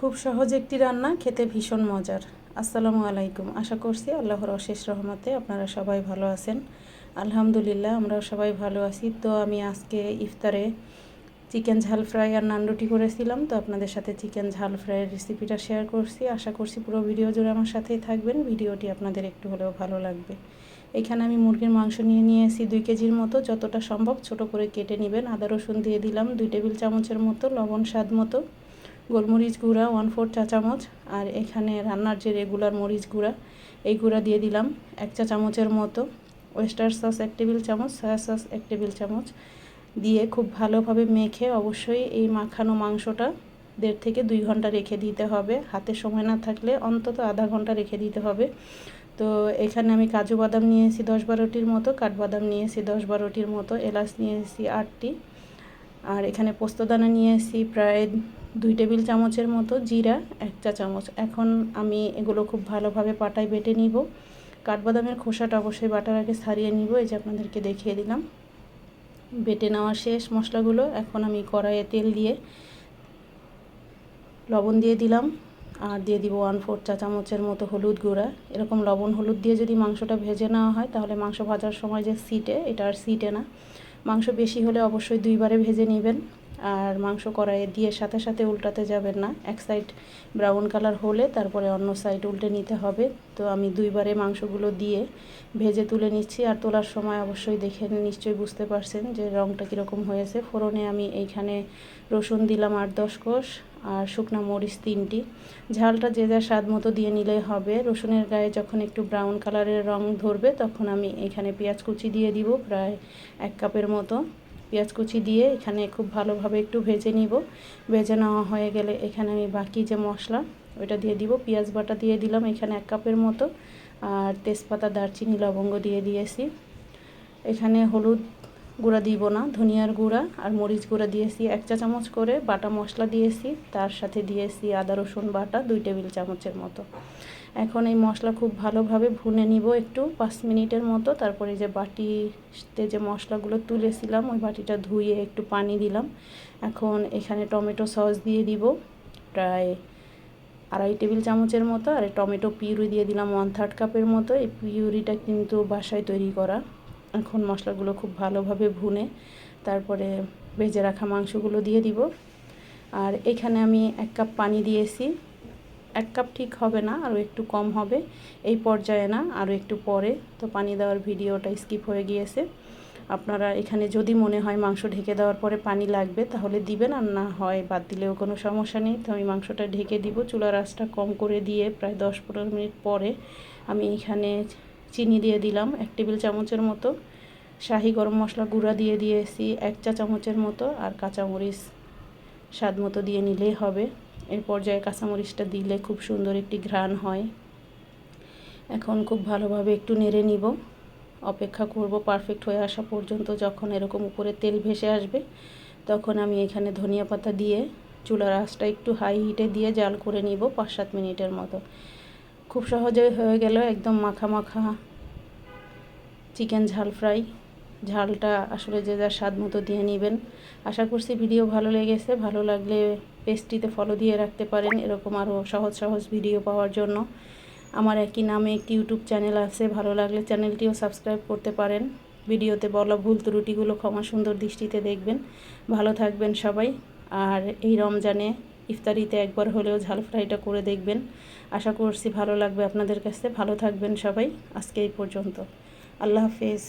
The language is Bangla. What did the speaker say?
খুব সহজ একটি রান্না, খেতে ভীষণ মজার। আসসালামু আলাইকুম। আশা করছি আল্লাহর অশেষ রহমতে আপনারা সবাই ভালো আছেন। আলহামদুলিল্লাহ, আমরাও সবাই ভালো আছি। তো আমি আজকে ইফতারে চিকেন ঝাল ফ্রাই আর নান রুটি করেছিলাম। তো আপনাদের সাথে চিকেন ঝাল ফ্রাইয়ের রেসিপিটা শেয়ার করছি। আশা করছি পুরো ভিডিও জুড়ে আমার সাথেই থাকবেন। ভিডিওটি আপনাদের একটু হলেও ভালো লাগবে। এখানে আমি মুরগির মাংস নিয়ে নিয়েছি দুই কেজির মতো। যতটা সম্ভব ছোট করে কেটে নেবেন। আদা রসুন দিয়ে দিলাম, দুই টেবিল চামচের মতো, লবণ স্বাদ মতো। গোলমরিচ গুঁড়া ওয়ান ফোর চা চামচ, আর এখানে রান্নার যে রেগুলার মরিচ গুঁড়া, এই গুঁড়া দিয়ে দিলাম এক চা চামচের মতো। ওয়েস্টার সস এক টেবিল চামচ সয়া সস এক টেবিল চামচ। দিয়ে খুব ভালোভাবে মেখে অবশ্যই এই মাখানো মাংসটা দেড় থেকে দুই ঘণ্টা রেখে দিতে হবে। হাতে সময় না থাকলে অন্তত আধা ঘণ্টা রেখে দিতে হবে। তো এখানে আমি কাজু বাদাম নিয়েছি দশ বারোটির মতো, কাঠবাদাম নিয়েছি দশ বারোটির মতো, এলাচ নিয়েছি আটটি। আর এখানে পোস্তদানা নিয়েছি প্রায় দুই টেবিল চামচের মতো জিরা, এক চা চামচ। এখন আমি এগুলো খুব ভালোভাবে পাটায় বেটে নিব। কাঠবাদামের খোসাটা অবশ্যই বাটার আগে সারিয়ে নিব, এই যে আপনাদেরকে দেখিয়ে দিলাম। বেটে নেওয়া শেষ মশলাগুলো। এখন আমি কড়াইয়ে তেল দিয়ে লবণ দিয়ে দিলাম। আর দিয়ে দিব ওয়ান ফোর চা চামচের মতো হলুদ গুঁড়া। এরকম লবণ হলুদ দিয়ে যদি মাংসটা ভেজে নেওয়া হয়, তাহলে মাংস ভাজার সময় যে সিটে, এটা আর সিটে না। মাংস বেশি হলে অবশ্যই দুইবারে ভেজে নেবেন। আর মাংস কড়াইয়ে দিয়ে সাথে সাথে উল্টাতে যাবেন না। এক সাইড ব্রাউন কালার হলে তারপরে অন্য সাইড উল্টে নিতে হবে। তো আমি দুইবারে মাংসগুলো দিয়ে ভেজে তুলে নিচ্ছি আর তোলার সময় অবশ্যই দেখে নিশ্চয়ই বুঝতে পারছেন যে রঙটা কীরকম হয়েছে। ফোড়নে আমি এইখানে রসুন দিলাম আট দশ কোষ আর শুকনা মরিচ তিনটি। ঝালটা যে যা স্বাদ মতো দিয়ে নিলেই হবে। রসুনের গায়ে যখন একটু ব্রাউন কালারের রং ধরবে তখন আমি এখানে পেঁয়াজ কুচি দিয়ে দিব প্রায় এক কাপের মতো। পেঁয়াজ কুচি দিয়ে এখানে খুব ভালোভাবে একটু ভেজে নিব। ভেজে নেওয়া হয়ে গেলে এখানে আমি বাকি যে মশলা, ওইটা দিয়ে দিব। পেঁয়াজ বাটা দিয়ে দিলাম এখানে এক কাপের মতো। আর তেজপাতা, দারচিনি, লবঙ্গ দিয়ে দিয়েছি। এখানে হলুদ গুঁড়া দিব না, ধনিয়ার গুঁড়া আর মরিচ গুঁড়া দিয়েছি, এক চা চামচ করে বাটা মশলা দিয়েছি, তার সাথে দিয়েছি আদা, রসুন বাটা, দুই টেবিল চামচের মতো। এখন এই মশলা খুব ভালোভাবে ভুনে নিব একটু, পাঁচ মিনিটের মতো, তারপরে যে বাটিতে যে মশলাগুলো তুলেছিলাম, ওই বাটিটা ধুয়ে একটু পানি দিলাম। এখন এখানে টমেটো সস দিয়ে দিব, প্রায় আড়াই টেবিল চামচের মতো, আর টমেটো পিউরি দিয়ে দিলাম ওয়ান থার্ড কাপের মতো, এই পিউরিটা কিন্তু বাসায় তৈরি করা। এখন মশলাগুলো খুব ভালোভাবে ভুনে তারপরে ভেজে রাখা মাংসগুলো দিয়ে দিব। আর এখানে আমি এক কাপ পানি দিয়েছি। এক কাপ ঠিক হবে না, আরও একটু কম হবে। এই পর্যায়ে না, আরও একটু পরে। তো পানি দেওয়ার ভিডিওটা স্কিপ হয়ে গিয়েছে। আপনারা এখানে যদি মনে হয় মাংস ঢেকে দেওয়ার পরে পানি লাগবে, তাহলে দিবেন। আর না হয়, বাদ দিলেও কোনো সমস্যা নেই। তো আমি মাংসটা ঢেকে দিব। চুলার আঁচটা কম করে দিয়ে প্রায় দশ পনেরো মিনিট পরে আমি এখানে চিনি দিয়ে দিলাম, এক টেবিল চামচের মতো। শাহি গরম মশলা গুঁড়া দিয়ে দিয়েছি, এক চা চামচের মতো, আর কাঁচামরিচ স্বাদ মতো দিয়ে নিলেই হবে। এর পর্যায়ে কাঁচামরিচটা দিলে খুব সুন্দর একটি ঘ্রাণ হয়। এখন খুব ভালোভাবে একটু নেড়ে নিব। অপেক্ষা করব পারফেক্ট হয়ে আসা পর্যন্ত, যখন এরকম উপরে তেল ভেসে আসবে, তখন আমি এখানে ধনিয়া পাতা দিয়ে চুলার আঁচটা একটু হাই হিটে দিয়ে জাল করে নিব পাঁচ সাত মিনিটের মতো। খুব সহজে হয়ে গেল একদম মাখা মাখা চিকেন ঝাল ফ্রাই। ঝালটা আসলে যে যার স্বাদ মতো দিয়ে নেবেন। আশা করছি ভিডিও ভালো লেগেছে। ভালো লাগলে পেজটিতে ফলো দিয়ে রাখতে পারেন এরকম আরও সহজ সহজ ভিডিও পাওয়ার জন্য। আমার একই নামে একটি ইউটিউব চ্যানেল আছে। ভালো লাগলে চ্যানেলটিও সাবস্ক্রাইব করতে পারেন। ভিডিওতে বলা ভুল ত্রুটিগুলো ক্ষমা সুন্দর দৃষ্টিতে দেখবেন। ভালো থাকবেন সবাই। আর এই রমজানে ইফতারিতে একবার হলেও ঝাল ফ্রাইটা করে দেখবেন। আশা করছি ভালো লাগবে। আপনাদের কাছে ভালো থাকবেন সবাই। আজকে এই পর্যন্ত। আল্লাহ হাফেজ।